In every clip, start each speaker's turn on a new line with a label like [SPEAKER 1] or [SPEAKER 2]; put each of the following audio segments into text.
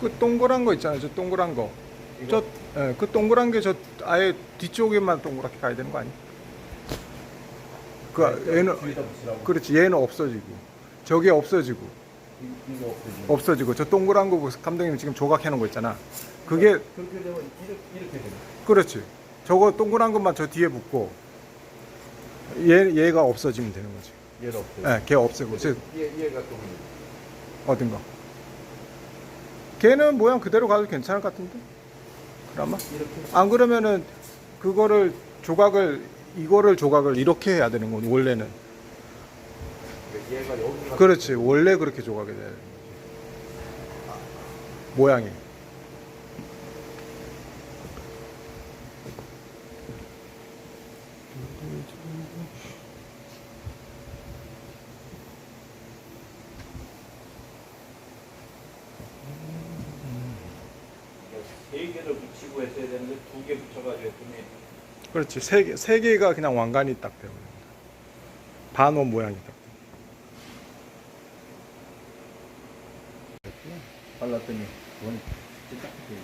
[SPEAKER 1] 그 동그란 거 있잖아요. 저 동그란 거. 저, 예, 그 동그란 게 저 아예 뒤쪽에만 동그랗게 가야 되는 거 아니야? 그 얘는
[SPEAKER 2] 뒤에다 붙이라고.
[SPEAKER 1] 그렇지. 얘는 없어지고 저게 없어지고
[SPEAKER 2] 이- 이거 없어지고.
[SPEAKER 1] 없어지고 저 동그란 거 보세요. 감독님 지금 조각해 놓은 거 있잖아. 그게
[SPEAKER 2] 그렇게 되면 이렇게, 이렇게 되는
[SPEAKER 1] 그렇지. 저거 동그란 것만 저 뒤에 붙고 얘 얘가 없어지면 되는 거지.
[SPEAKER 2] 얘는 없어요.
[SPEAKER 1] 예, 걔 없애고 저
[SPEAKER 2] 얘, 얘가 좀
[SPEAKER 1] 어딘가. 걔는 모양 그대로 가도 괜찮을 것 같은데. 그나마. 안 그러면은 그거를 조각을 이거를 조각을 이렇게 해야 되는 거니 원래는 그렇지 원래 그렇게 조각이 돼야 되는 거지 모양이
[SPEAKER 2] 세 개를 붙이고 했어야 되는데 두 개 붙여가지고 했더니
[SPEAKER 1] 그렇지. 세, 개, 세 개가 그냥 왕관이 딱 되고 반원 모양이 딱
[SPEAKER 2] 발랐더니 원 진짜 딱 돼.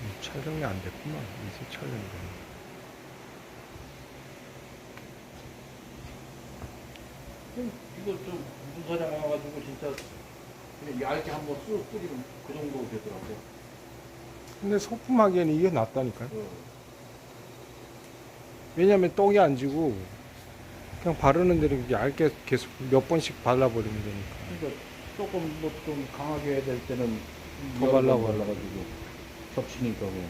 [SPEAKER 1] 음, 촬영이 안 됐구만. 이제 촬영이. 되네
[SPEAKER 2] 그럼 이거 좀 무슨 사장 와가지고 진짜 그냥 얇게 한번 쑥 뿌리면 그 정도 되더라고.
[SPEAKER 1] 근데 소품하기에는 이게 낫다니까요
[SPEAKER 2] 어.
[SPEAKER 1] 왜냐면 똥이 안 지고 그냥 바르는 대로 얇게 계속 몇 번씩 발라버리면 되니까
[SPEAKER 2] 그러니까 조금 뭐 좀 강하게 해야 될 때는
[SPEAKER 1] 더
[SPEAKER 2] 여러 번
[SPEAKER 1] 발라버려.
[SPEAKER 2] 발라가지고 겹치니까 그냥.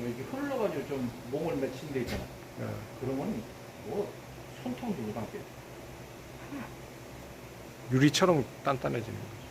[SPEAKER 2] 이렇게 흘러가지고 좀 몸을 맺힌 데 있잖아.
[SPEAKER 1] 예.
[SPEAKER 2] 그러면 뭐 손통도 못 감게.
[SPEAKER 1] 유리처럼 단단해지는 거예요.